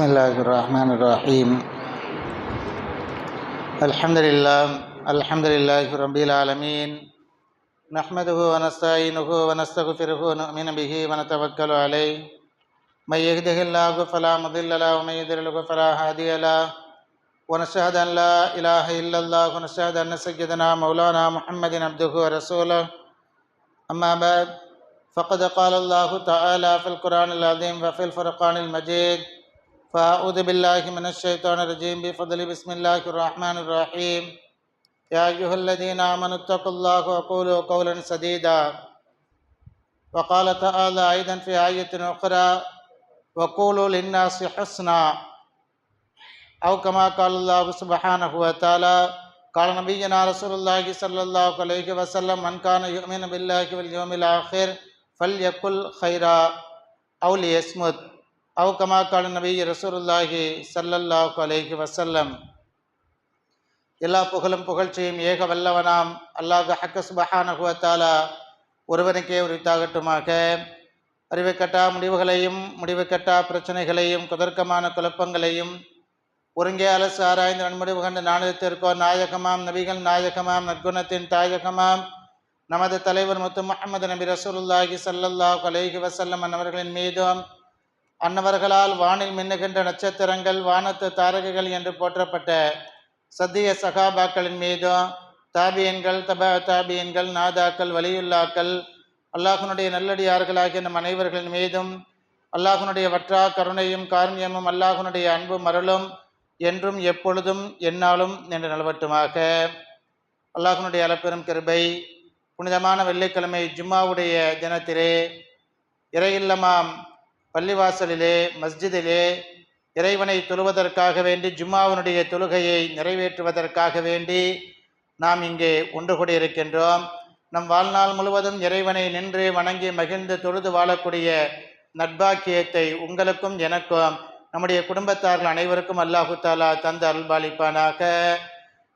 بسم الله الرحمن الرحيم. الحمد لله الحمد لله رب العالمين. نحمده ونستعينه ونستغفره ونؤمن به ونتوكل عليه. من يهده الله فلا مضل له ومن يضلله فلا هادي له. ونشهد أن لا إله إلا الله ونشهد أن سيدنا مولانا محمد عبده ورسوله. أما بعد فقد قال الله تعالى في القرآن العظيم وفي الفرقان المجيد فاعوذ باللہ من الشیطان الرجیم، بفضل بسم اللہ الرحمن الرحیم۔ یا ایہا الذین آمنوا اتقوا اللہ وقولوا قولا سدیدا۔ وقال تعالی ایضا فی آیت اخرى وقولوا للناس حسنا۔ او کما قال اللہ سبحانہ وتعالی، قال نبینا رسول اللہ صلی اللہ علیہ وسلم، من کان یؤمن باللہ والیوم الاخر فلیقل خیرا او لیسمت அவு கால நபி ரசூருல்லாஹி சல்லல்லாஹு அலேஹி வசல்லம் எல்லா புகழும் புகழ்ச்சியும் ஏக வல்லவனாம். அல்லாஹ் ஹக்கஸ்பஹானகுவத்தாலா ஒருவனுக்கே உரித்தாகட்டுமாக. அறிவு முடிவுகளையும் முடிவு கட்டா பிரச்சனைகளையும் குதர்க்கமான குழப்பங்களையும் ஒருங்கே அலசு ஆராய்ந்து நன்முடிவு கண்ட நாணயத்திற்கோ நாயகமாம் நபிகள் நாயகமாம் நற்குணத்தின் தாயகமாம். நமது தலைவர் முத்து முகமது நபி ரசூலுல்லாஹி சல்லல்லாஹ் அலேஹி வசல்லம் அவர்களின் மீதும் அன்னவர்களால் வானில் மின்னுகின்ற நட்சத்திரங்கள் வானத்து தாரகைகள் என்று போற்றப்பட்ட சத்திய சகாபாக்களின் மீதும் தாபியன்கள் தபா தாபியன்கள் நாதாக்கள் வலியுல்லாக்கள் அல்லாஹனுடைய நல்லடியார்களாகிய நம் அனைவர்களின் மீதும் அல்லாஹனுடைய வற்றா கருணையும் காரண்யமும் அல்லாஹனுடைய அன்பும் அருளும் என்றும் எப்பொழுதும் என்னாலும் என்று நலவட்டுமாக. அல்லாஹனுடைய அளப்பெரும் கிருபை புனிதமான வெள்ளிக்கிழமை ஜும்மாவுடைய தினத்திலே இறையில்லமாம் பள்ளிவாசலிலே மஸ்ஜிதிலே இறைவனை தொழுவதற்காக வேண்டி ஜும்மாவினுடைய தொழுகையை நிறைவேற்றுவதற்காக வேண்டி நாம் இங்கே ஒன்று கூடியிருக்கின்றோம். நம் வாழ்நாள் முழுவதும் இறைவனை நின்று வணங்கி மகிழ்ந்து தொழுது வாழக்கூடிய நட்பாக்கியத்தை உங்களுக்கும் எனக்கும் நம்முடைய குடும்பத்தார்கள் அனைவருக்கும் அல்லாஹு தாலா தந்து அல்பாலிப்பானாக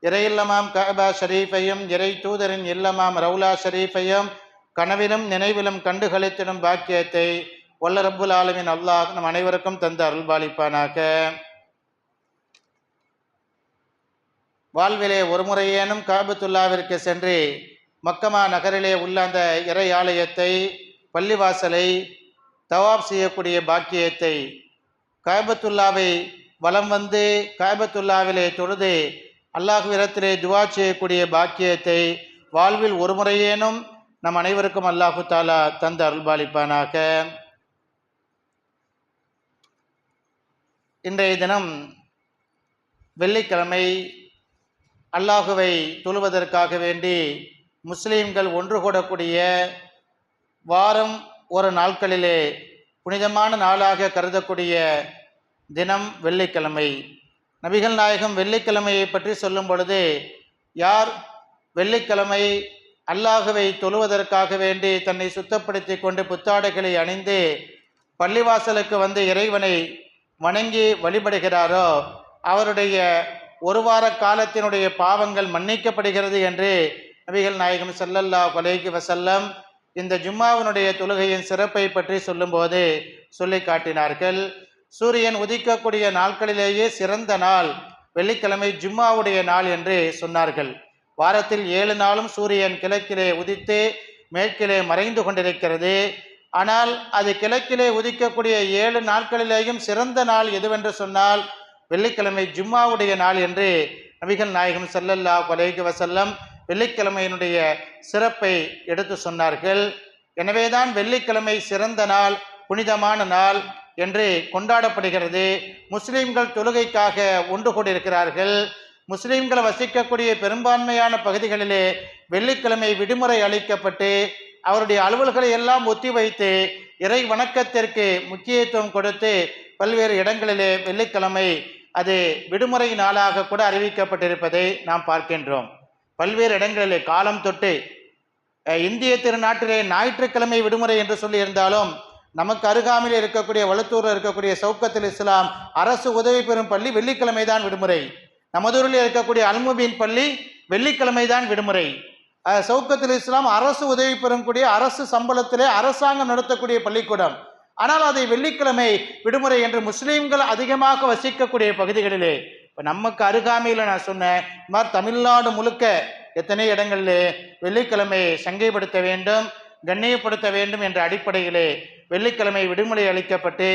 இறை இல்லமாம் கபா ஷரீஃபையும் இறை தூதரின் இல்லமாம் ரவுலா ஷரீஃபையும் கனவிலும் நினைவிலும் கண்டுகளித்திடும் பாக்கியத்தை வல்ல ரப்புல் ஆலமின் அல்லாஹ் நம் அனைவருக்கும் தந்த அருள்பாலிப்பானாக. வாழ்விலே ஒரு முறையேனும் காபத்துல்லாவிற்கு சென்று மக்கமா நகரிலே உள்ள அந்த இறை ஆலயத்தை பள்ளிவாசலை தவாப் செய்யக்கூடிய பாக்கியத்தை காபத்துல்லாவை வலம் வந்து காபத்துல்லாவிலே தொழுது அல்லாஹுவிடத்திலே துவா செய்யக்கூடிய பாக்கியத்தை வாழ்வில் ஒரு முறையேனும் நம் அனைவருக்கும் அல்லாஹு தாலா தந்த அருள்பாலிப்பானாக. இன்றைய தினம் வெள்ளிக்கிழமை அல்லாஹுவை தொழுவதற்காக வேண்டி முஸ்லீம்கள் ஒன்று கூடக்கூடிய வாரம் ஒரு நாட்களிலே புனிதமான நாளாக கருதக்கூடிய தினம் வெள்ளிக்கிழமை. நபிகள் நாயகம் வெள்ளிக்கிழமையை பற்றி சொல்லும் பொழுது யார் வெள்ளிக்கிழமை அல்லாஹுவை தொழுவதற்காக வேண்டி தன்னை சுத்தப்படுத்தி கொண்டு புத்தாடைகளை அணிந்து பள்ளிவாசலுக்கு வந்து இறைவனை வணங்கி வழிபடுகிறாரோ அவருடைய ஒரு வார காலத்தினுடைய பாவங்கள் மன்னிக்கப்படுகிறது என்று நபிகள் நாயகம் சல்லல்லா கொலைக்கு வசல்லம் இந்த ஜும்மாவினுடைய தொழுகையின் சிறப்பை பற்றி சொல்லும்போது சொல்லி காட்டினார்கள். சூரியன் உதிக்கக்கூடிய நாட்களிலேயே சிறந்த நாள் வெள்ளிக்கிழமை ஜும்மாவுடைய நாள் என்று சொன்னார்கள். வாரத்தில் ஏழு நாளும் சூரியன் கிழக்கிலே உதித்து மேற்கிலே மறைந்து கொண்டிருக்கிறது. ஆனால் அது கிழக்கிலே உதிக்கக்கூடிய ஏழு நாட்களிலேயும் சிறந்த நாள் எதுவென்று சொன்னால் வெள்ளிக்கிழமை ஜும்மாவுடைய நாள் என்று நபிகள் நாயகம் செல்லல்லா கொலைக்கு வசல்லம் வெள்ளிக்கிழமையினுடைய சிறப்பை எடுத்து சொன்னார்கள். எனவேதான் வெள்ளிக்கிழமை சிறந்த நாள் புனிதமான நாள் என்று கொண்டாடப்படுகிறது. முஸ்லீம்கள் தொழுகைக்காக ஒன்று கூடியிருக்கிறார்கள். முஸ்லீம்கள் வசிக்கக்கூடிய பெரும்பான்மையான பகுதிகளிலே வெள்ளிக்கிழமை விடுமுறை அளிக்கப்பட்டு அவருடைய அலுவல்களை எல்லாம் ஒத்திவைத்து இறை வணக்கத்திற்கு முக்கியத்துவம் கொடுத்து பல்வேறு இடங்களிலே வெள்ளிக்கிழமை அது விடுமுறை நாளாக கூட அறிவிக்கப்பட்டிருப்பதை நாம் பார்க்கின்றோம். பல்வேறு இடங்களிலே காலம் தொட்டு இந்திய திருநாட்டிலே ஞாயிற்றுக்கிழமை விடுமுறை என்று சொல்லியிருந்தாலும் நமக்கு அருகாமையில் இருக்கக்கூடிய வளத்தூரில் இருக்கக்கூடிய சவுக்கத்தில் இஸ்லாம் அரசு உதவி பெறும் பள்ளி வெள்ளிக்கிழமை தான் விடுமுறை. நமதூரில் இருக்கக்கூடிய அல்முபீன் பள்ளி வெள்ளிக்கிழமை தான் விடுமுறை. சவுக்கத்தில் இஸ்லாம் அரசு உதவி பெறக்கூடிய அரசு சம்பளத்திலே அரசாங்கம் நடத்தக்கூடிய பள்ளிக்கூடம். ஆனால் அதை வெள்ளிக்கிழமை விடுமுறை என்று முஸ்லீம்கள் அதிகமாக வசிக்கக்கூடிய பகுதிகளிலே. இப்போ நமக்கு அருகாமையில் நான் சொன்னேன் இந்த மாதிரி தமிழ்நாடு முழுக்க எத்தனை இடங்களிலே வெள்ளிக்கிழமை சங்கைப்படுத்த வேண்டும் கண்ணியப்படுத்த வேண்டும் என்ற அடிப்படையிலே வெள்ளிக்கிழமை விடுமுறை அளிக்கப்பட்டு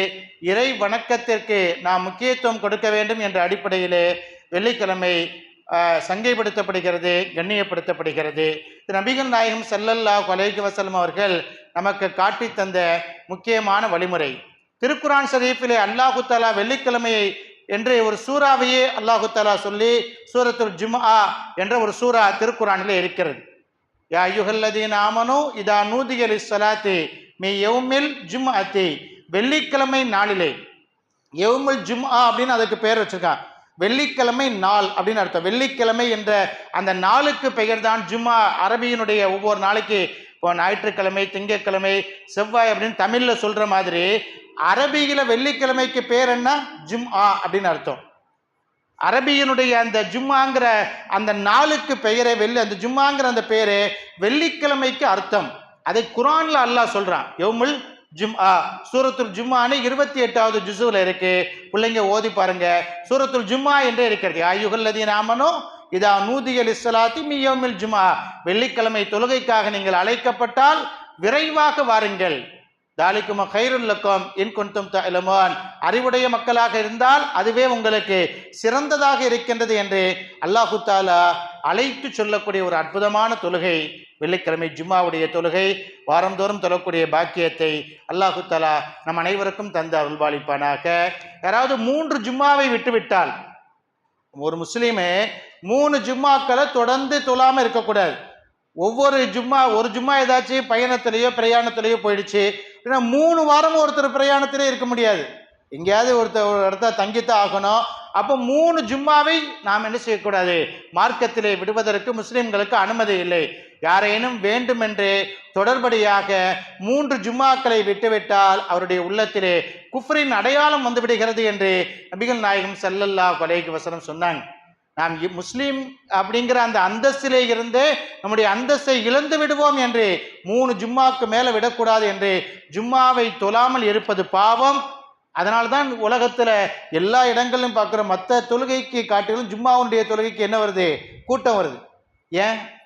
இறை வணக்கத்திற்கு நாம் முக்கியத்துவம் கொடுக்க வேண்டும் என்ற அடிப்படையிலே வெள்ளிக்கிழமை சங்கைப்படுத்தப்படுகிறது கண்ணியப்படுத்தப்படுகிறது. நபிகள் நாயகம் செல்லல்லா கொலைக்கு வசலம் அவர்கள் நமக்கு காட்டி தந்த முக்கியமான வழிமுறை. திருக்குரான் ஷரீஃபிலே அல்லாஹு தாலா வெள்ளிக்கிழமையை என்று ஒரு சூறாவையே அல்லாஹு தாலா சொல்லி சூரத்துல் ஜும்ஆ என்ற ஒரு சூரா திருக்குறானில் இருக்கிறது. யா ஐயுகல்லதீன் ஆமனு இதா நூதியலி ஸலாத்தி மீ ஜிம் அத்தி வெள்ளிக்கிழமை நாளிலே யௌமுல் ஜும்ஆ அப்படின்னு அதுக்கு பேர் வச்சிருக்கான் வெள்ளிக்கிழமை நாள் அப்படின்னு அர்த்தம். வெள்ளிக்கிழமை என்ற அந்த நாளுக்கு பெயர் தான் ஜும்மா. அரபியினுடைய ஒவ்வொரு நாளைக்கு இப்போ ஞாயிற்றுக்கிழமை திங்கட்கிழமை செவ்வாய் அப்படின்னு தமிழில் சொல்கிற மாதிரி அரபியில் வெள்ளிக்கிழமைக்கு பேர் என்ன? ஜும்ஆ அப்படின்னு அர்த்தம். அரபியனுடைய அந்த ஜும்மாங்கிற அந்த நாளுக்கு பெயரே வெள்ளி அந்த ஜும்மாங்கிற அந்த பேரு வெள்ளிக்கிழமைக்கு அர்த்தம். அதை குரான்ல அல்லாஹ் சொல்றான். எவ்முல் ஜும்ஆ சூரத்துல் ஜும்மான்னு இருபத்தி எட்டாவது ஜிசுவில் இருக்கு. பிள்ளைங்க ஓதி பாருங்க. சூரத்துல் ஜும்மா என்றே இருக்கிறது. ஆயுகல்லதி நாமனும் இதா நூதியல் இஸ்லாத்தி மியோமில் ஜுமா வெள்ளிக்கிழமை தொழுகைக்காக நீங்கள் அழைக்கப்பட்டால் விரைவாக வாருங்கள். தாலிக்கும் கைருல்லக்கம் இன் கொண்டும் தலமான் அறிவுடைய மக்களாக இருந்தால் அதுவே உங்களுக்கு சிறந்ததாக இருக்கின்றது என்று அல்லாஹு தாலா அழைத்து சொல்லக்கூடிய ஒரு அற்புதமான தொழுகை. வெள்ளிக்கிழமை ஜும்மாவுடைய தொழுகை வாரந்தோறும் தொழக்கூடிய பாக்கியத்தை அல்லாஹு தலா நம் அனைவருக்கும் தந்து அருள்பாலிப்பானாக யாராவது மூன்று ஜும்மாவை விட்டுவிட்டால் ஒரு முஸ்லீமே மூணு ஜும்மாக்களை தொடர்ந்து தொழாமல் இருக்கக்கூடாது. ஒவ்வொரு ஜும்மா ஒரு ஜும்மா ஏதாச்சும் பயணத்திலேயோ பிரயாணத்திலேயோ போயிடுச்சு ஏன்னா மூணு வாரம் ஒருத்தர் பிரயாணத்திலே இருக்க முடியாது. எங்கேயாவது ஒருத்தர் ஒரு இடத்த தங்கித்தான் ஆகணும். அப்போ மூணு ஜும்மாவை நாம் என்ன செய்யக்கூடாது? மார்க்கத்திலே விடுவதற்கு முஸ்லீம்களுக்கு அனுமதி இல்லை. யாரேனும் வேண்டுமென்று தொடர்படியாக மூன்று ஜும்மாக்களை விட்டுவிட்டால் அவருடைய உள்ளத்திலே குஃப்ரின் அடையாளம் வந்துவிடுகிறது என்று நபிகள் நாயகம் செல்லல்லா கொலைக்கு வசனம் சொன்னாங்க. நாம் இ- முஸ்லீம் அப்படிங்கிற அந்த அந்தஸ்திலே இருந்து நம்முடைய அந்தஸ்தை இழந்து விடுவோம் என்று மூணு ஜும்மாக்கு மேலே விடக்கூடாது என்று ஜும்மாவை தொழாமல் இருப்பது பாவம். அதனால்தான் உலகத்தில் எல்லா இடங்களிலும் பார்க்குற மற்ற தொழுகைக்கு காட்டிலும் ஜும்மாவுடைய தொழுகைக்கு என்ன வருது? கூட்டம் வருது. ஏன்?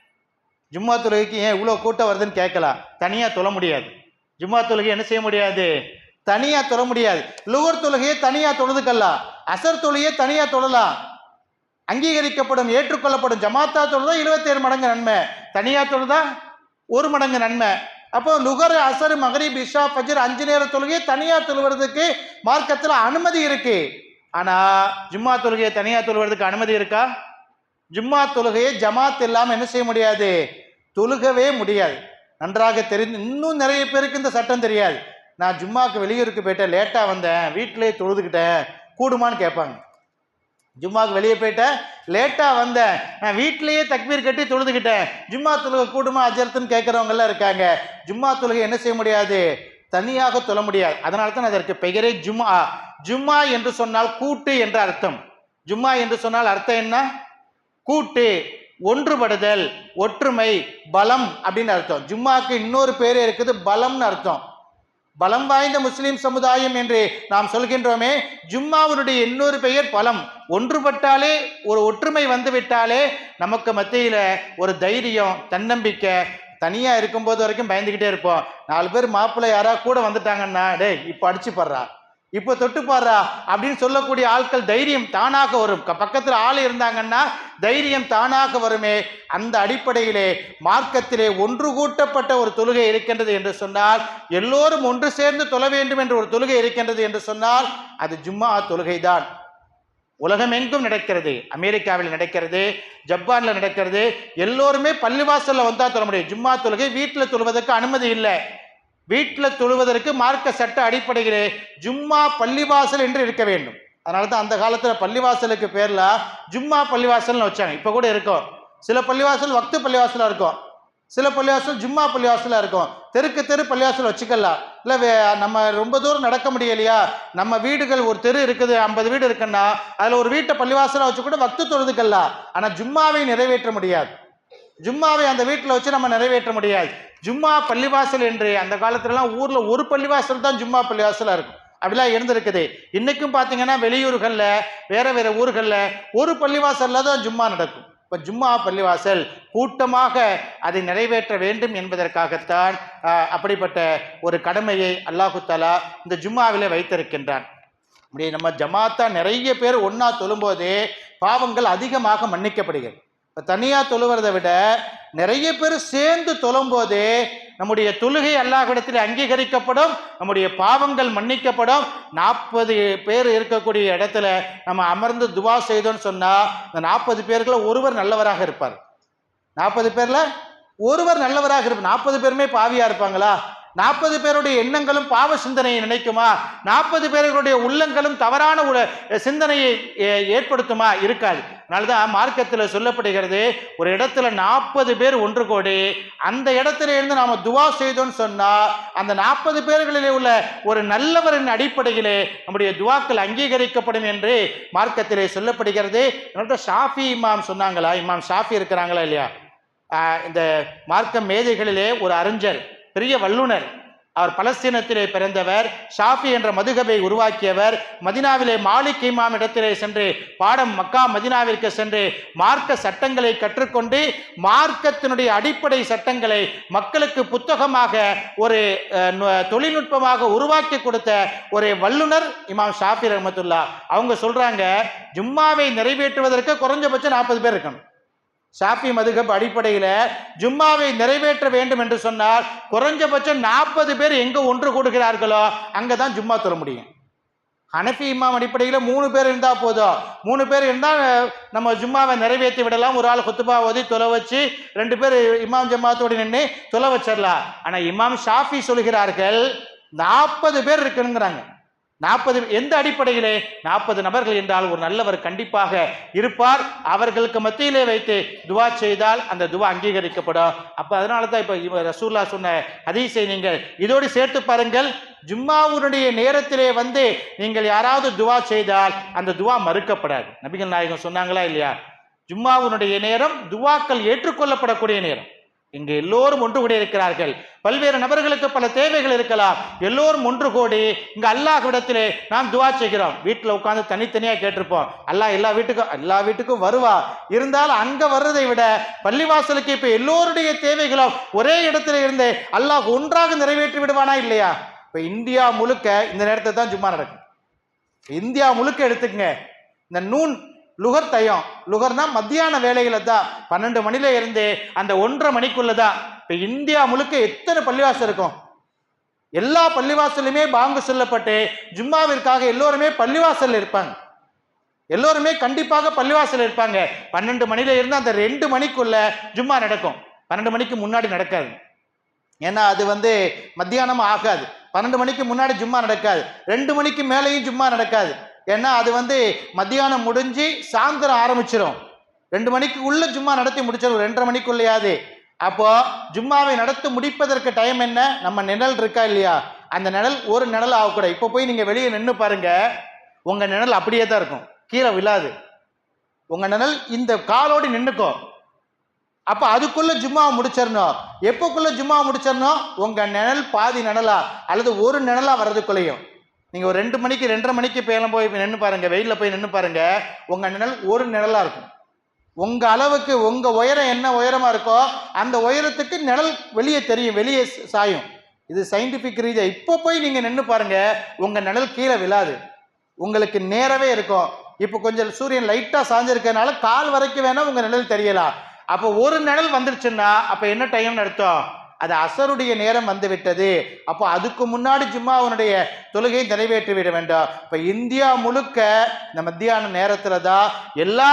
ஜும்மா தொழுகைக்கு ஏன் இவ்வளோ கூட்டம் வருதுன்னு கேட்கலாம் தனியாக தொழ முடியாது. ஜும்மா தொழுகை என்ன செய்ய முடியாது? தனியாக தொழ முடியாது. லுகர் தொழுகையை தனியாக தொழுதுக்கலாம் அசர் தொழுகையை தனியாக தொழலாம் அங்கீகரிக்கப்படும் ஏற்றுக்கொள்ளப்படும் ஜமாத்தா தொழுதா? இருபத்தேழு மடங்கு நன்மை. தனியாக தொழுதா? ஒரு மடங்கு நன்மை. அப்போ லுகர் அசர் மகரி இஷா பஜர் அஞ்சு நேர தொழுகையை தனியாக தொழுவதற்கு மார்க்கத்தில் அனுமதி இருக்கு. ஆனால் ஜும்மா தொழுகையை தனியாக தொழுவதற்கு அனுமதி இருக்கா? ஜும்மா தொழுகையை ஜமாத் இல்லாமல் என்ன செய்ய முடியாது? தொழுகவே முடியாது. நன்றாக தெரிந்து இன்னும் நிறைய பேருக்கு இந்த சட்டம் தெரியாது. நான் ஜும்மாக்கு வெளியூருக்கு போயிட்டேன் லேட்டாக வந்தேன் வீட்டிலேயே தொழுதுகிட்டேன் கூடுமான்னு கேட்பாங்க. ஜும்மாக்கு வெளியே போயிட்டேன் லேட்டாக வந்தேன் நான் வீட்டிலேயே தக்பீர் கட்டி தொழுதுக்கிட்டேன் ஜும்மா தொழுகை கூடுமா அஜர்த்துன்னு கேட்குறவங்கெல்லாம் இருக்காங்க. ஜும்மா தொழுகை என்ன செய்ய முடியாது? தனியாக தொழ முடியாது. அதனால தான் அதற்கு பெயரே ஜும்மா. ஜும்மா என்று சொன்னால் கூட்டு என்ற அர்த்தம். ஜும்மா என்று சொன்னால் அர்த்தம் என்ன? கூட்டு. ஒன்றுபடுதல் ஒற்றுமை பலம் அப்படின்னு அர்த்தம். ஜும்மாக்கு இன்னொரு பேர் இருக்குது பலம்னு அர்த்தம். பலம் வாய்ந்த முஸ்லிம் சமுதாயம் என்று நாம் சொல்கின்றோமே ஜும்மாவினுடைய இன்னொரு பெயர் பலம். ஒன்றுபட்டாலே ஒரு ஒற்றுமை வந்துவிட்டாலே நமக்கு மத்தியில் ஒரு தைரியம் தன்னம்பிக்கை தனியாக இருக்கும்போது வரைக்கும் பயந்துகிட்டே இருப்போம். நாலு பேர் மாப்பிள்ளை யாரா கூட வந்துட்டாங்கன்னா டேய் இப்போ அடிச்சுப்படுறா இப்போ தொட்டு பாடுறா அப்படின்னு சொல்லக்கூடிய ஆட்கள் தைரியம் தானாக வரும். பக்கத்தில் ஆள் இருந்தாங்கன்னா தைரியம் தானாக வருமே. அந்த அடிப்படையிலே மார்க்கத்திலே ஒன்று கூட்டப்பட்ட ஒரு தொழுகை இருக்கின்றது என்று சொன்னால் எல்லோரும் ஒன்று சேர்ந்து தொழ வேண்டும் என்ற ஒரு தொழுகை இருக்கின்றது என்று சொன்னால் அது ஜும்மா தொழுகைதான். உலகமெங்கும் நடக்கிறது. அமெரிக்காவில் நடக்கிறது ஜப்பானில் நடக்கிறது. எல்லோருமே பள்ளிவாசலில் வந்தால் தொழ முடியும். ஜும்மா தொழுகை வீட்டில் தொழுவதற்கு அனுமதி இல்லை. வீட்டில் தொழுவதற்கு மார்க்க சட்ட அடிப்படையிலே ஜும்மா பள்ளிவாசல் என்று இருக்க வேண்டும். அதனால தான் அந்த காலத்தில் பள்ளிவாசலுக்கு பேரில் ஜும்மா பள்ளிவாசல்னு வச்சாங்க. இப்போ கூட இருக்கும். சில பள்ளிவாசல் வக்து பள்ளிவாசலாக இருக்கும். சில பள்ளிவாசல் ஜும்மா பள்ளிவாசலாக இருக்கும். தெருக்கு தெரு பள்ளிவாசல் வச்சுக்கலாம் இல்லை நம்ம ரொம்ப தூரம் நடக்க முடியலையா? நம்ம வீடுகள் ஒரு தெரு இருக்குது ஐம்பது வீடு இருக்குன்னா அதில் ஒரு வீட்டை பள்ளிவாசலாக வச்சு கூட வக்து தொழுதுக்கலாம் ஆனால் ஜும்மாவை நிறைவேற்ற முடியாது. ஜும்மாவை அந்த வீட்டில் வச்சு நம்ம நிறைவேற்ற முடியாது. ஜும்மா பள்ளிவாசல் என்று அந்த காலத்துலலாம் ஊரில் ஒரு பள்ளிவாசல் தான் ஜும்மா பள்ளிவாசலாக இருக்கும். அப்படிலாம் இருந்திருக்குது. இன்றைக்கும் பார்த்தீங்கன்னா வெளியூர்களில் வேறு வேறு ஊர்களில் ஒரு பள்ளிவாசலில் தான் ஜும்மா நடக்கும். இப்போ ஜும்மா பள்ளிவாசல் கூட்டமாக அதை நிறைவேற்ற வேண்டும் என்பதற்காகத்தான் அப்படிப்பட்ட ஒரு கடமையை அல்லாஹு தாலா இந்த ஜும்மாவிலே வைத்திருக்கின்றான். இப்படி நம்ம ஜமாத்தா நிறைய பேர் ஒன்றா தொழும்போது பாவங்கள் அதிகமாக மன்னிக்கப்படுகிறது. இப்போ தனியாக தொழுவதை விட நிறைய பேர் சேர்ந்து தொழும்போது நம்முடைய தொழுகை அல்லாஹிடத்தில் அங்கீகரிக்கப்படும் நம்முடைய பாவங்கள் மன்னிக்கப்படும். நாற்பது பேர் இருக்கக்கூடிய இடத்துல நம்ம அமர்ந்து துவா செய்தோம்னு சொன்னால் இந்த நாற்பது பேர்களை ஒருவர் நல்லவராக இருப்பார். நாற்பது பேரில் ஒருவர் நல்லவராக இருப்பார். நாற்பது பேருமே பாவியாக இருப்பாங்களா? நாற்பது பேருடைய எண்ணங்களும் பாவ சிந்தனையை நினைக்குமா? நாற்பது பேர்களுடைய உள்ளங்களும் தவறான ஒரு சிந்தனையை ஏ- ஏற்படுத்துமா? இருக்காது. அதனாலதான் மார்க்கத்தில் சொல்லப்படுகிறது ஒரு இடத்துல நாற்பது பேர் ஒன்று கோடி அந்த இடத்துல இருந்து நாம துவா செய்தோம்னு சொன்னால் அந்த நாற்பது பேர்களிலே உள்ள ஒரு நல்லவரின் அடிப்படையிலே நம்முடைய துவாக்கள் அங்கீகரிக்கப்படும் என்று மார்க்கத்திலே சொல்லப்படுகிறது. என்னோட ஷாஃபி இமாம் சொன்னாங்களா? இமாம் ஷாஃபி இருக்கிறாங்களா இல்லையா? இந்த மார்க்க மேதைகளிலே ஒரு அறிஞர் பெரிய வல்லுனர் அவர் பலஸ்தீனத்திலே பிறந்தவர் ஷாஃபி என்ற மதுகபை உருவாக்கியவர் மதினாவிலே மாலிக் இமாம் இடத்திலே சென்று பாடம் மக்கா மதினாவிற்கு சென்று மார்க்க சட்டங்களை கற்றுக்கொண்டு மார்க்கத்தினுடைய அடிப்படை சட்டங்களை மக்களுக்கு புத்தகமாக ஒரு நு- தொழில்நுட்பமாக உருவாக்கி கொடுத்த ஒரு வல்லுனர் இமாம் ஷாஃபி ரஹமத்துல்லா. அவங்க சொல்றாங்க ஜும்மாவை நிறைவேற்றுவதற்கு குறைஞ்சபட்சம் நாற்பது பேர் இருக்கணும். ஷாஃபி மதுகப் அடிப்படையில் ஜும்மாவை நிறைவேற்ற வேண்டும் என்று சொன்னால் குறைஞ்சபட்சம் நாற்பது பேர் எங்கே ஒன்று கூடுகிறார்களோ அங்கே தான் ஜும்மா தர முடியும். ஹனஃபி இமாம் அடிப்படையில் மூணு பேர் இருந்தால் போதும். மூணு பேர் இருந்தால் நம்ம ஜும்மாவை நிறைவேற்றி விடலாம். ஒரு ஆள் குத்துபா ஓதி தொலை வச்சு ரெண்டு பேர் இமாம் ஜமாத்தோடு நின்று தொலை வச்சிடலாம். ஆனால் இமாம் ஷாஃபி சொல்கிறார்கள் நாற்பது பேர் இருக்கணுங்கிறாங்க. நாற்பது எந்த அடிப்படையிலே? நாற்பது நபர்கள் என்றால் ஒரு நல்லவர் கண்டிப்பாக இருப்பார். அவர்களுக்கு மத்தியிலே வைத்து துவா செய்தால் அந்த துவா அங்கீகரிக்கப்படும். அப்போ அதனால தான் இப்போ இவர் ரசூல்லா சொன்ன ஹதீஸை நீங்கள் இதோடு சேர்த்து பாருங்கள். ஜும்மாவுடைய நேரத்திலே வந்து நீங்கள் யாராவது துவா செய்தால் அந்த துவா மறுக்கப்படாது. நபிகள் நாயகம் சொன்னாங்களா இல்லையா? ஜும்மாவுடைய நேரம் துவாக்கள் ஏற்றுக்கொள்ளப்படக்கூடிய நேரம். இங்கு எல்லோரும் ஒன்று கூடி இருக்கிறார்கள். பல்வேறு நபர்களுக்கு பல தேவைகள் இருக்கலாம். எல்லோரும் ஒன்று கூடி இங்க அல்லாஹ்விடத்திலே நாம் துவா செய்கிறோம். வீட்டில் உட்காந்து தனித்தனியாக கேட்டிருப்போம். அல்லாஹ் எல்லா வீட்டுக்கும் எல்லா வீட்டுக்கும் வருவா. இருந்தாலும் அங்கே வர்றதை விட பள்ளிவாசலுக்கு இப்போ எல்லோருடைய தேவைகளும் ஒரே இடத்துல இருந்து அல்லாஹ் ஒன்றாக நிறைவேற்றி விடுவானா இல்லையா? இப்போ இந்தியா முழுக்க இந்த நேரத்தை தான் சும்மா நடக்கும். இந்தியா முழுக்க எடுத்துக்கங்க. இந்த நூன் லுகர் தயம் லுகர்னா மத்தியான வேலையில தான் பன்னெண்டு மணில இருந்து அந்த ஒன்றரை மணிக்குள்ள தான் இப்போ இந்தியா முழுக்க எத்தனை பள்ளிவாசல் இருக்கும்? எல்லா பள்ளிவாசலுமே பாங்கு சொல்லப்பட்டு ஜும்மாவிற்காக எல்லோருமே பள்ளிவாசல் இருப்பாங்க. எல்லோருமே கண்டிப்பாக பள்ளிவாசல் இருப்பாங்க. பன்னெண்டு மணில இருந்து அந்த ரெண்டு மணிக்குள்ள ஜும்மா நடக்கும். பன்னெண்டு மணிக்கு முன்னாடி நடக்காது. ஏன்னா அது வந்து மத்தியானம் ஆகாது. பன்னெண்டு மணிக்கு முன்னாடி ஜும்மா நடக்காது. ரெண்டு மணிக்கு மேலேயும் ஜும்மா நடக்காது. ஏன்னா அது வந்து மத்தியானம் முடிஞ்சு சாயந்தரம் ஆரம்பிச்சிடும் ரெண்டு மணிக்கு உள்ள ஜும்மா நடத்தி முடிச்சிடும் ரெண்டரை மணிக்குள்ளையாது அப்போ ஜும்மாவை நடத்தி முடிப்பதற்கு டைம் என்ன? நம்ம நிழல் இருக்கா இல்லையா? அந்த நிழல் ஒரு நிழல் ஆகக்கூடாது. இப்போ போய் நீங்கள் வெளியே நின்று பாருங்க. உங்கள் நிழல் அப்படியே தான் இருக்கும். கீழே விழாது. உங்கள் நிழல் இந்த காலோடு நின்றுக்கும் அப்போ அதுக்குள்ளே ஜும்மா முடிச்சிடணும் எப்போக்குள்ளே ஜும்மா முடிச்சிடணும் உங்கள் நிழல் பாதி நிழலா அல்லது ஒரு நிழலாக வர்றதுக்குள்ளேயும். நீங்கள் ஒரு ரெண்டு மணிக்கு ரெண்டரை மணிக்கு பேலம் போய் நின்று பாருங்கள் வெயிலில் போய் நின்று பாருங்கள் உங்கள் நிழல் ஒரு நிழலாக இருக்கும். உங்கள் அளவுக்கு உங்கள் உயரம் என்ன உயரமாக இருக்கோ அந்த உயரத்துக்கு நிழல் வெளியே தெரியும் வெளியே சாயும். இது சயின்டிஃபிக் ரீதியாக இப்போ போய் நீங்கள் நின்று பாருங்கள் உங்கள் நிழல் கீழே விழாது. உங்களுக்கு நேரவே இருக்கும். இப்போ கொஞ்சம் சூரியன் லைட்டாக சாஞ்சிருக்கிறதுனால கால் வரைக்கும் வேணால் உங்கள் நிழல் தெரியலாம். அப்போ ஒரு நிழல் வந்துருச்சுன்னா அப்போ என்ன டைம்னு அர்த்தம்? அது அசருடைய நேரம் வந்துவிட்டது. அப்போ அதுக்கு முன்னாடி ஜும்மாவுனுடைய தொழுகையை நிறைவேற்றி விட வேண்டும். இப்போ இந்தியா முழுக்க இந்த மத்தியான நேரத்தில் தான் எல்லா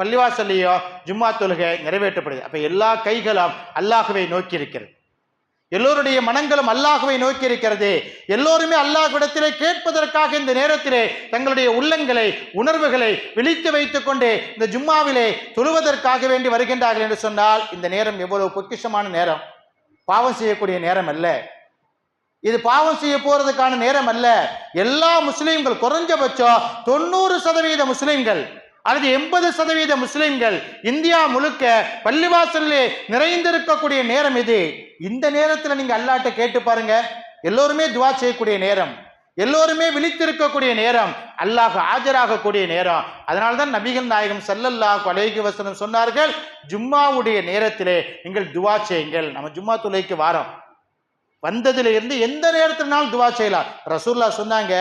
பள்ளிவாசல்லையும் ஜும்மா தொழுகை நிறைவேற்றப்படுது. அப்போ எல்லா கைகளும் அல்லாஹுவை நோக்கி இருக்கிறது. எல்லோருடைய மனங்களும் அல்லாஹுவை நோக்கி இருக்கிறது. எல்லோருமே அல்லாஹ்விடத்திலே கேட்பதற்காக இந்த நேரத்திலே தங்களுடைய உள்ளங்களை உணர்வுகளை விழித்து வைத்துக் கொண்டு இந்த ஜும்மாவிலே தொழுவதற்காக வேண்டி வருகின்றார்கள் என்று சொன்னால் இந்த நேரம் எவ்வளவு பொக்கிஷமான நேரம். பாவம் செய்யக்கூடிய நேரம் அல்ல இது பாவம் செய்ய போறதுக்கான நேரம் அல்ல எல்லா முஸ்லீம்கள் குறைஞ்சபட்சம் தொண்ணூறு சதவீத முஸ்லீம்கள் அல்லது எண்பது சதவீத முஸ்லீம்கள் இந்தியா முழுக்க பள்ளிவாசலிலே நிறைந்திருக்கக்கூடிய நேரம் இது. இந்த நேரத்தில் நீங்க அல்லாட்ட கேட்டு பாருங்க. எல்லோருமே துவா செய்யக்கூடிய நேரம். எல்லோருமே விழித்திருக்கக்கூடிய நேரம் அல்லாஹ் ஆஜராகக்கூடிய நேரம். அதனால்தான் நபிகள் நாயகம் சல்லல்லா கொலைக்கு வசனம் சொன்னார்கள் ஜும்மாவுடைய நேரத்திலே நீங்கள் துவா செய்யுங்கள். நம்ம ஜும்மா துளைக்கு வாரோம். வந்ததிலிருந்து எந்த நேரத்தினாலும் துவா செய்யலாம். ரசூல்லா சொன்னாங்க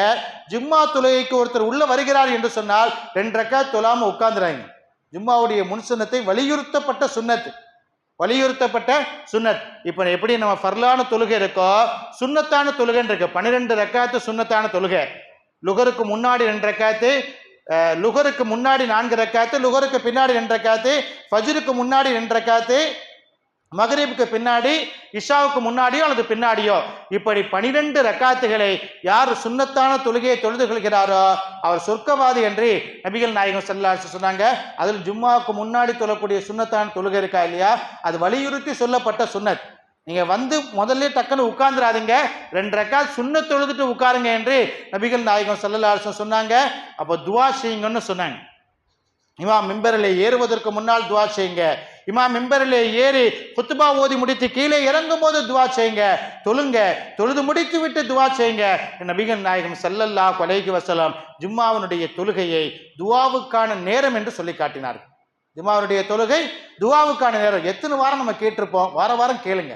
ஜும்மா துளைக்கு ஒருத்தர் உள்ள வருகிறார் என்று சொன்னால் ரெண்டரைக்கா தொழாம உட்கார்ந்துறாங்க. ஜும்மாவுடைய முன்சுன்னத்தை வலியுறுத்தப்பட்ட சுண்ணத்து வலியுறுத்தப்பட்ட சுன்னத். இப்போ எப்படி நம்ம ஃபர்லான தொழுகை இருக்கோ சுன்னத்தான தொழுகைன்னு இருக்கு. பன்னிரெண்டு ரெக்காத்து சுன்னத்தான தொழுகை. லுகருக்கு முன்னாடி ரெண்டு ரெக்காத்து லுகருக்கு முன்னாடி நான்கு ரெக்காத்து லுகருக்கு பின்னாடி ரெண்டு ரெக்காத்து ஃபஜருக்கு முன்னாடி ரெண்டு ரெக்காத்து மகரீபுக்கு பின்னாடி இஷாவுக்கு முன்னாடியோ அல்லது பின்னாடியோ இப்படி பனிரெண்டு ரக்காத்துகளை யார் சுன்னத்தான தொழுகையை தொழுது கொள்கிறாரோ அவர் சொர்க்கவாதி என்று நபிகள் நாயகம் ஸல்லல்லாஹு சொன்னாங்க. அதில் ஜும்மாவுக்கு முன்னாடி தொழக்கூடிய சுண்ணத்தான தொழுகை இருக்கா இல்லையா? அது வலியுறுத்தி சொல்லப்பட்ட சுன்னத் நீங்க வந்து முதல்ல டக்குன்னு உட்கார்ந்துடாதீங்க ரெண்டு ரக்காத் சுண்ணத் தொழுதுட்டு உட்காருங்க என்று நபிகள் நாயகம் ஸல்லல்லாஹு சொன்னாங்க. அப்போ துவா செய்யுங்கன்னு சொன்னாங்க. இவா மிம்பரில் ஏறுவதற்கு முன்னால் துவா செய்யுங்க. இமா மிம்பரிலே ஏறி குத்துபா ஓதி முடித்து கீழே இறங்கும் போது துவா செய்யுங்க. தொழுங்க. தொழுது முடித்து விட்டு துவா செய்யுங்க. நபிகன் நாயகம் செல்லல்லா கொலைக்கு வஸல்லம் ஜும்மாவினுடைய தொழுகையை துவாவுக்கான நேரம் என்று சொல்லி காட்டினார் ஜும்மாவுடைய தொழுகை துவாவுக்கான நேரம். எத்தனை வாரம் நம்ம கேட்டிருப்போம்? வார வாரம் கேளுங்க.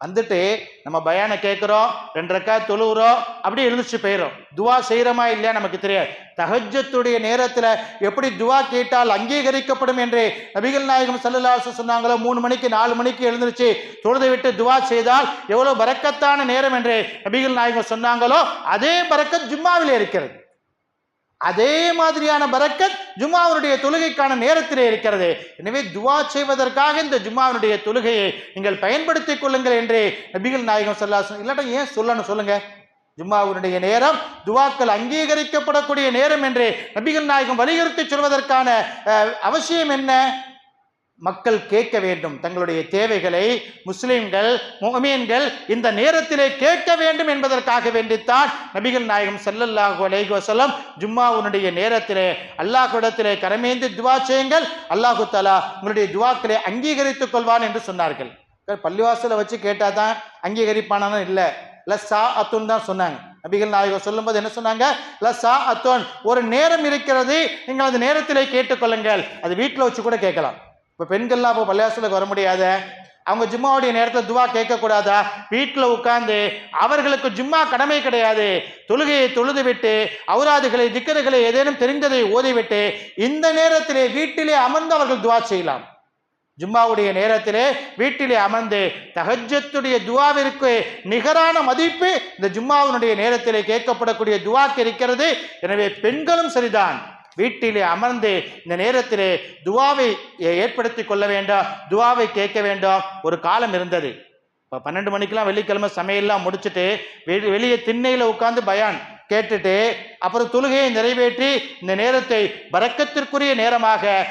வந்துட்டு நம்ம பயானை கேட்குறோம் ரெண்டு ரக்கா தொழுகிறோம் அப்படியே எழுந்துச்சு போயிடும் துவா செய்கிறோமா இல்லையா நமக்கு தெரியாது. தகஜத்துடைய நேரத்தில் எப்படி துவா கேட்டால் அங்கீகரிக்கப்படும் என்று நபிகள் நாயகம் செல்லலாசு சொன்னாங்களோ மூணு மணிக்கு நாலு மணிக்கு எழுந்திருச்சு தொழுதை விட்டு துவா செய்தால் எவ்வளோ பறக்கத்தான நேரம் என்று நபிகள் நாயகம் சொன்னாங்களோ அதே பறக்கம் ஜும்மாவில் இருக்கிறது. அதே மாதிரியான பரக்கத் ஜும்மாவுடைய தொழுகைக்கான நேரத்திலே இருக்கிறது. எனவே துவா செய்வதற்காக இந்த ஜும்மாவுடைய தொழுகையை நீங்கள் பயன்படுத்திக் கொள்ளுங்கள் என்று நபிகள் நாயகம் சொல்லா இல்லாட்டா ஏன் சொல்லணும் சொல்லுங்க? ஜும்மாவுடைய நேரம் துவாக்கள் அங்கீகரிக்கப்படக்கூடிய நேரம் என்று நபிகள் நாயகம் வலியுறுத்தி சொல்வதற்கான அவசியம் என்ன? மக்கள் கேட்க வேண்டும். தங்களுடைய தேவைகளை முஸ்லிம்கள் முகமீன்கள் இந்த நேரத்திலே கேட்க வேண்டும் என்பதற்காக வேண்டித்தான் நபிகள் நாயகம் செல்லல்லாஹு அலைஹி வசலம் ஜும்மாவுனுடைய நேரத்திலே அல்லாஹுடத்திலே கரமேந்து துவா செய்யுங்கள். அல்லாஹு தஆலா உங்களுடைய துவாக்களை அங்கீகரித்துக் கொள்வான் என்று சொன்னார்கள். பள்ளிவாசலை வச்சு கேட்டால் தான் அங்கீகரிப்பானு இல்லை. இல்லை சா அத்துன்னு தான் சொன்னாங்க. நபிகள் நாயகம் சொல்லும்போது என்ன சொன்னாங்க? இல்லை சா அத்தோன் ஒரு நேரம் இருக்கிறது. நீங்கள் அந்த நேரத்திலே கேட்டுக்கொள்ளுங்கள் அது வீட்டில் வச்சு கூட கேட்கலாம். இப்போ பெண்கள்லாம் இப்போ பள்ளியாசலுக்கு வர முடியாத? அவங்க ஜும்மாவுடைய நேரத்தில் துவா கேட்கக்கூடாதா? வீட்டில் உட்கார்ந்து அவர்களுக்கு ஜும்மா கடமை கிடையாது. தொழுகையை தொழுது விட்டு அவுராதுகளை திக்கர்களை ஏதேனும் தெரிந்ததை ஓதிவிட்டு இந்த நேரத்திலே வீட்டிலே அமர்ந்து அவர்கள் துவா செய்யலாம். ஜும்மாவுடைய நேரத்திலே வீட்டிலே அமர்ந்து தகஜத்துடைய துவாவிற்கு நிகரான மதிப்பு இந்த ஜும்மாவினுடைய நேரத்திலே கேட்கப்படக்கூடிய துவாக்கு இருக்கிறது. எனவே பெண்களும் சரிதான். வீட்டிலே அமர்ந்து இந்த நேரத்திலே துவாவை ஏ- ஏற்படுத்தி கொள்ள வேண்டாம் துவாவை கேட்க வேண்டாம் ஒரு காலம் இருந்தது. இப்போ பன்னெண்டு மணிக்கெல்லாம் வெள்ளிக்கிழமை சமையல்லாம் முடிச்சுட்டு வெளி வெளியே திண்ணையில் உட்காந்து பயான் கேட்டுட்டு அப்புறம் தொழுகையை நிறைவேற்றி இந்த நேரத்தை வரக்கத்திற்குரிய நேரமாக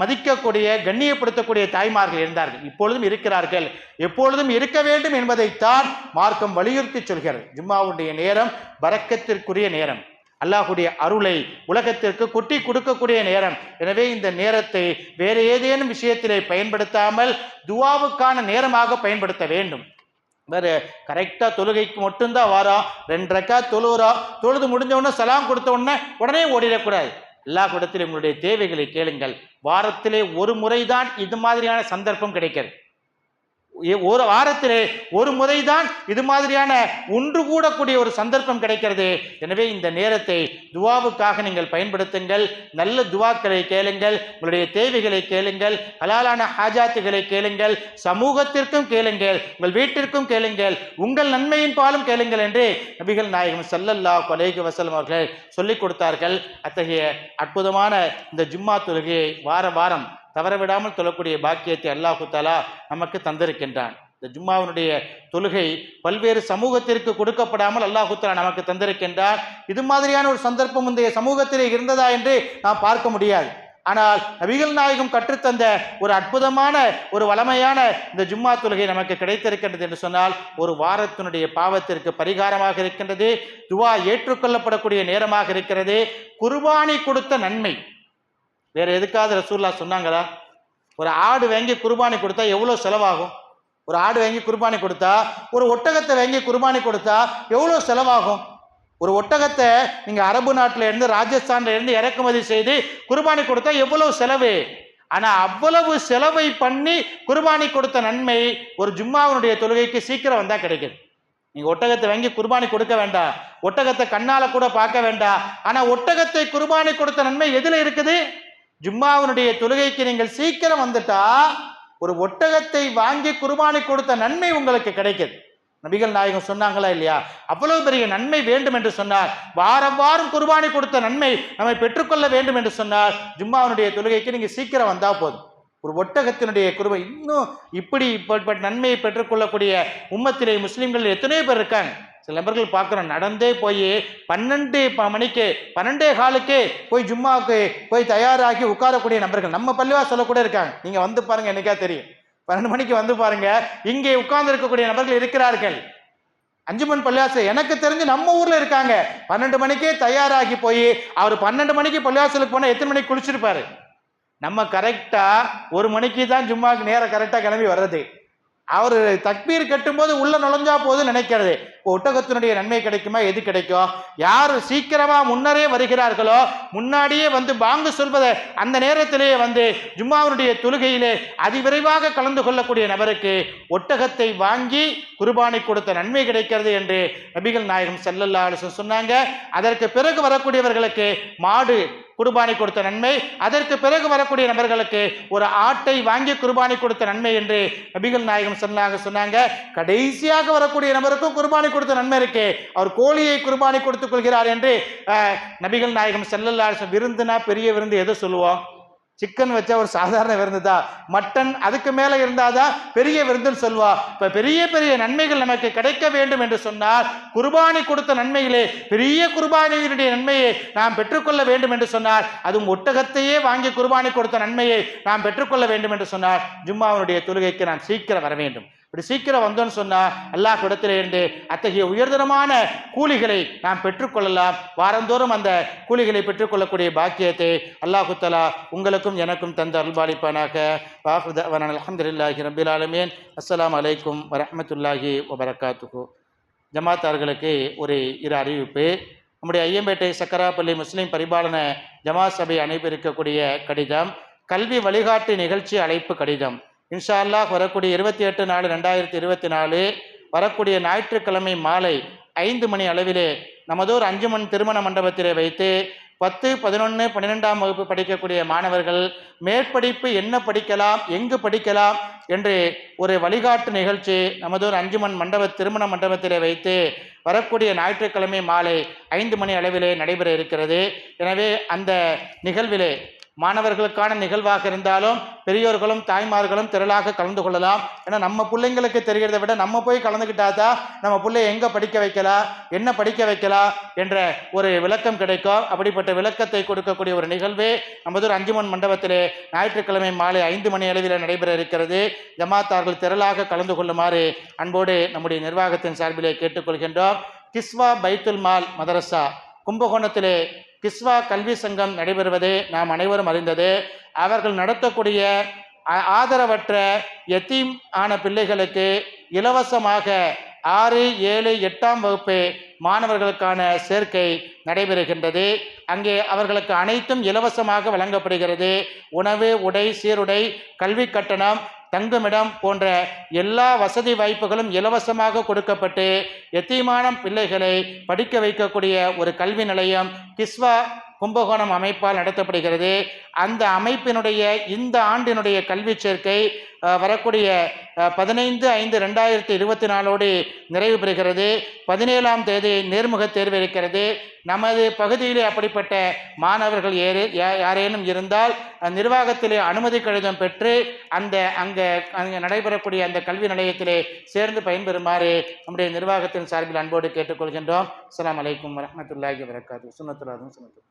மதிக்கக்கூடிய கண்ணியப்படுத்தக்கூடிய தாய்மார்கள் இருந்தார்கள். இப்பொழுதும் இருக்கிறார்கள். எப்பொழுதும் இருக்க வேண்டும் என்பதைத்தான் மார்க்கம் வலியுறுத்தி சொல்கிறது. ஜும்மாவுடைய நேரம் வரக்கத்திற்குரிய நேரம். அல்லாஹுடைய அருளை உலகத்திற்கு கொட்டி கொடுக்கக்கூடிய நேரம். எனவே இந்த நேரத்தை வேறு ஏதேனும் விஷயத்திலே பயன்படுத்தாமல் துவாவுக்கான நேரமாக பயன்படுத்த வேண்டும். வேறு கரெக்டாக தொழுகைக்கு மட்டும்தான் வரோம் ரெண்டு ரக்கா தொழுகிறோம் தொழுது முடிஞ்ச உடனே சலாம் கொடுத்த உடனே உடனே ஓடிடக்கூடாது. எல்லா இடத்திலும் உங்களுடைய தேவைகளை கேளுங்கள். வாரத்திலே ஒரு முறைதான் இது மாதிரியான சந்தர்ப்பம் கிடைக்கிறது. ஒரு வாரத்திலே ஒரு முறைதான் இது மாதிரியான ஒன்று கூடக்கூடிய ஒரு சந்தர்ப்பம் கிடைக்கிறது. எனவே இந்த நேரத்தை துவாவுக்காக நீங்கள் பயன்படுத்துங்கள். நல்ல துவாக்களை கேளுங்கள். உங்களுடைய தேவைகளை கேளுங்கள். ஹலாலான ஹாஜாத்துகளை கேளுங்கள். சமூகத்திற்கும் கேளுங்கள். உங்கள் வீட்டிற்கும் கேளுங்கள். உங்கள் நன்மையின் பாலும் கேளுங்கள் என்று நபிகள் நாயகம் ஸல்லல்லாஹு கொலைகு வசலம் அவர்கள் சொல்லிக் கொடுத்தார்கள். அத்தகைய அற்புதமான இந்த ஜும்மா தொழுகையை வார வாரம் தவறவிடாமல் தொழக்கூடிய பாக்கியத்தை அல்லாஹு தஆலா நமக்கு தந்திருக்கின்றான். இந்த ஜும்மாவினுடைய தொழுகை பல்வேறு சமூகத்திற்கு கொடுக்கப்படாமல் அல்லாஹு தஆலா நமக்கு தந்திருக்கின்றான். இது மாதிரியான ஒரு சந்தர்ப்பம் முந்தைய சமூகத்திலே இருந்ததா என்று நாம் பார்க்க முடியாது. ஆனால் நபிகள் நாயகம் கற்றுத்தந்த ஒரு அற்புதமான ஒரு வளமையான இந்த ஜும்மா தொழுகை நமக்கு கிடைத்திருக்கின்றது என்று சொன்னால் ஒரு வாரத்தினுடைய பாவத்திற்கு பரிகாரமாக இருக்கின்றது துவா ஏற்றுக்கொள்ளப்படக்கூடிய நேரமாக இருக்கிறது குர்பானி கொடுத்த நன்மை. வேறு எதுக்காவது ரசூல்லா சொன்னாங்களா? ஒரு ஆடு வாங்கி குர்பானி கொடுத்தா எவ்வளோ செலவாகும்? ஒரு ஆடு வாங்கி குர்பானி கொடுத்தா ஒரு ஒட்டகத்தை வாங்கி குர்பானி கொடுத்தா எவ்வளோ செலவாகும்? ஒரு ஒட்டகத்தை நீங்கள் அரபு நாட்டில் இருந்து ராஜஸ்தான்ல இருந்து இறக்குமதி செய்து குர்பானி கொடுத்தா எவ்வளோ செலவு? ஆனால் அவ்வளவு செலவை பண்ணி குர்பானி கொடுத்த நன்மை ஒரு ஜும்மாவினுடைய தொழுகைக்கு சீக்கிரம் வந்தால் கிடைக்குது. நீங்கள் ஒட்டகத்தை வாங்கி குர்பானி கொடுக்க வேண்டாம். ஒட்டகத்தை கண்ணால் கூட பார்க்க வேண்டாம். ஆனால் ஒட்டகத்தை குர்பானி கொடுத்த நன்மை எதில் இருக்குது? ஜும்மாவினுடைய தொழுகைக்கு நீங்கள் சீக்கிரம் வந்துட்டா ஒரு ஒட்டகத்தை வாங்கி குர்பானி கொடுத்த நன்மை உங்களுக்கு கிடைக்குது. நபிகள் நாயகம் சொன்னாங்களா இல்லையா? அவ்வளவு பெரிய நன்மை வேண்டும் என்று சொன்னார். வாரம் வாரம் குர்பானி கொடுத்த நன்மை நம்மை பெற்றுக்கொள்ள வேண்டும் என்று சொன்னார். ஜும்மாவினுடைய தொழுகைக்கு நீங்கள் சீக்கிரம் வந்தா போதும். ஒரு ஒட்டகத்தினுடைய குருபை இன்னும் இப்படி இப்படிப்பட்ட நன்மையை பெற்றுக்கொள்ளக்கூடிய உம்மத்திலே முஸ்லீம்கள் எத்தனையோ பேர் இருக்காங்க. சில நபர்கள் பார்க்குறோம் நடந்தே போய் பன்னெண்டு ப- மணிக்கு பன்னெண்டே காலுக்கு போய் ஜும்மாவுக்கு போய் தயாராகி உட்காரக்கூடிய நபர்கள் நம்ம பள்ளிவாசலில் கூட இருக்காங்க. நீங்கள் வந்து பாருங்கள் என்னைக்கா தெரியும். பன்னெண்டு மணிக்கு வந்து பாருங்கள் இங்கே உட்கார்ந்து இருக்கக்கூடிய நபர்கள் இருக்கிறார்கள். அஞ்சுமன் பள்ளிவாசல் எனக்கு தெரிஞ்சு நம்ம ஊரில் இருக்காங்க. பன்னெண்டு மணிக்கே தயாராகி போய் அவர் பன்னெண்டு மணிக்கு பள்ளிவாசலுக்கு போனால் எத்தனை மணிக்கு குளிச்சிருப்பாரு? நம்ம கரெக்டாக ஒரு மணிக்கு தான் ஜும்மாக்கு நேரம் கரெக்டாக கிளம்பி வர்றது. அவர் தக்பீர் கட்டும்போது உள்ள நுழைஞ்சா போதும் நினைக்கிறது. இப்போ ஒட்டகத்தினுடைய நன்மை கிடைக்குமா? எது கிடைக்கும்? யார் சீக்கிரமா முன்னரே வருகிறார்களோ முன்னாடியே வந்து பாங்கு சொல்வதை அந்த நேரத்திலேயே வந்து ஜும்மாவுடைய தொழுகையிலே அதிவிரைவாக கலந்து கொள்ளக்கூடிய நபருக்கு ஒட்டகத்தை வாங்கி குருபானை கொடுத்த நன்மை கிடைக்கிறது என்று நபிகள் நாயகம் ஸல்லல்லாஹு சொன்னாங்க. அதற்கு பிறகு வரக்கூடியவர்களுக்கு மாடு குர்பானி கொடுத்த நன்மை. அதற்கு பிறகு வரக்கூடிய நபர்களுக்கு ஒரு ஆட்டை வாங்கி குர்பானி கொடுத்த நன்மை என்று நபிகள் நாயகம் சொன்னாங்க சொன்னாங்க. கடைசியாக வரக்கூடிய நபருக்கும் குர்பானி கொடுத்த நன்மை இருக்கு. அவர் கோழியை குர்பானி கொடுத்துக் கொள்கிறார் என்று நபிகள் நாயகம் செல்லல்லா விருந்துனா பெரிய விருந்து எதை சொல்லுவோம்? சிக்கன் வச்சா ஒரு சாதாரண விருந்து தான். மட்டன் அதுக்கு மேல இருந்தாதான் பெரிய விருந்துன்னு சொல்வா. இப்போ பெரிய பெரிய நன்மைகள் நமக்கு கிடைக்க வேண்டும் என்று சொன்னால் குர்பானி கொடுத்த நன்மைகளே பெரிய குர்பானியினுடைய நன்மையை நாம் பெற்றுக்கொள்ள வேண்டும் என்று சொன்னார் அதுவும் ஒட்டகத்தையே வாங்கி குர்பானி கொடுத்த நன்மையை நாம் பெற்றுக்கொள்ள வேண்டும் என்று சொன்னார் ஜும்மாவுடைய தொழுகைக்கு நாம் சீக்கிரம் வர வேண்டும். இப்படி சீக்கிரம் வந்தோன்னு சொன்னால் அல்லாஹ் இடத்துல இருந்து அத்தகைய உயர்தரமான கூலிகளை நாம் பெற்றுக்கொள்ளலாம். வாரந்தோறும் அந்த கூலிகளை பெற்றுக்கொள்ளக்கூடிய பாக்கியத்தை அல்லாஹு தலா உங்களுக்கும் எனக்கும் தந்த அல்பாலிப்பானாக வாஹுதவன் அலமதுல்லாஹி ரபில் ஆலமீன். அஸ்லாம் அலைக்கும் வரமத்துல்லாஹி வபரகாத்துக்கு ஜமாத்தார்களுக்கு ஒரு இரு அறிவிப்பு. நம்முடைய ஐயம்பேட்டை சக்கராப்பள்ளி முஸ்லீம் பரிபாலன ஜமா சபை அனுப்பியிருக்கக்கூடிய கடிதம் கல்வி வழிகாட்டு நிகழ்ச்சி அழைப்பு கடிதம். இன்ஷா அல்லாஹ் வரக்கூடிய இருபத்தி எட்டு நாலு ரெண்டாயிரத்தி இருபத்தி நாலு வரக்கூடிய ஞாயிற்றுக்கிழமை மாலை ஐந்து மணி அளவிலே நமதூர் அஞ்சுமன் திருமண மண்டபத்திலே வைத்து பத்து பதினொன்று பன்னிரெண்டாம் வகுப்பு படிக்கக்கூடிய மாணவர்கள் மேற்படிப்பு என்ன படிக்கலாம் எங்கு படிக்கலாம் என்று ஒரு வழிகாட்டு நிகழ்ச்சி நமதூர் அஞ்சுமன் மண்டப திருமண மண்டபத்திலே வைத்து வரக்கூடிய ஞாயிற்றுக்கிழமை மாலை ஐந்து மணி அளவிலே நடைபெற இருக்கிறது. எனவே அந்த நிகழ்விலே மாணவர்களுக்கான நிகழ்வாக இருந்தாலும் பெரியோர்களும் தாய்மார்களும் திரளாக கலந்து கொள்ளலாம். ஏன்னா நம்ம பிள்ளைங்களுக்கு தெரிகிறதை விட நம்ம போய் கலந்துக்கிட்டாதான் நம்ம பிள்ளைய எங்கே படிக்க வைக்கலாம் என்ன படிக்க வைக்கலாம் என்ற ஒரு விளக்கம் கிடைக்கும். அப்படிப்பட்ட விளக்கத்தை கொடுக்கக்கூடிய ஒரு நிகழ்வு நமது ஒரு அஞ்சுமன் மண்டபத்திலே ஞாயிற்றுக்கிழமை மாலை ஐந்து மணி அளவில் நடைபெற இருக்கிறது. ஜமாத்தார்கள் திரளாக கலந்து கொள்ளுமாறு அன்போடு நம்முடைய நிர்வாகத்தின் சார்பிலே கேட்டுக்கொள்கின்றோம். கிஸ்வா பைத்துல் மால் மதரசா கும்பகோணத்திலே கிஸ்வா கல்வி சங்கம் நடைபெறுவது நாம் அனைவரும் அறிந்தது. அவர்கள் நடத்தக்கூடிய ஆதரவற்ற எத்தீம் ஆன பிள்ளைகளுக்கு இலவசமாக ஆறு ஏழு எட்டாம் வகுப்பு மாணவர்களுக்கான சேர்க்கை நடைபெறுகின்றது. அங்கே அவர்களுக்கு அனைத்தும் இலவசமாக வழங்கப்படுகிறது. உணவு உடை சீருடை கல்வி கட்டணம் தங்குமிடம் போன்ற எல்லா வசதி வாய்ப்புகளும் இலவசமாக கொடுக்கப்பட்டு எத்தீமான பிள்ளைகளை படிக்க வைக்கக்கூடிய ஒரு கல்வி நிலையம் கிஸ்வா கும்பகோணம் அமைப்பால் நடத்தப்படுகிறது. அந்த அமைப்பினுடைய இந்த ஆண்டினுடைய கல்வி சேர்க்கை வரக்கூடிய பதினைந்து ஐந்து ரெண்டாயிரத்தி இருபத்தி நாலோடு நிறைவு பெறுகிறது. பதினேழாம் தேதி நேர்முக தேர்வு இருக்கிறது. நமது பகுதியிலே அப்படிப்பட்ட மாணவர்கள் ஏறு யா- யாரேனும் இருந்தால் நிர்வாகத்திலே அனுமதி கடிதம் பெற்று அந்த அங்கே அங்கே நடைபெறக்கூடிய அந்த கல்வி நிலையத்திலே சேர்ந்து பயன்பெறுமாறு நம்முடைய நிர்வாகத்தின் சார்பில் அன்போடு கேட்டுக்கொள்கின்றோம். அஸ்ஸலாமு அலைக்கும் வரமத்துல்லாஹி வரகாத்து சுனத்துலாதும் சுன்னத்து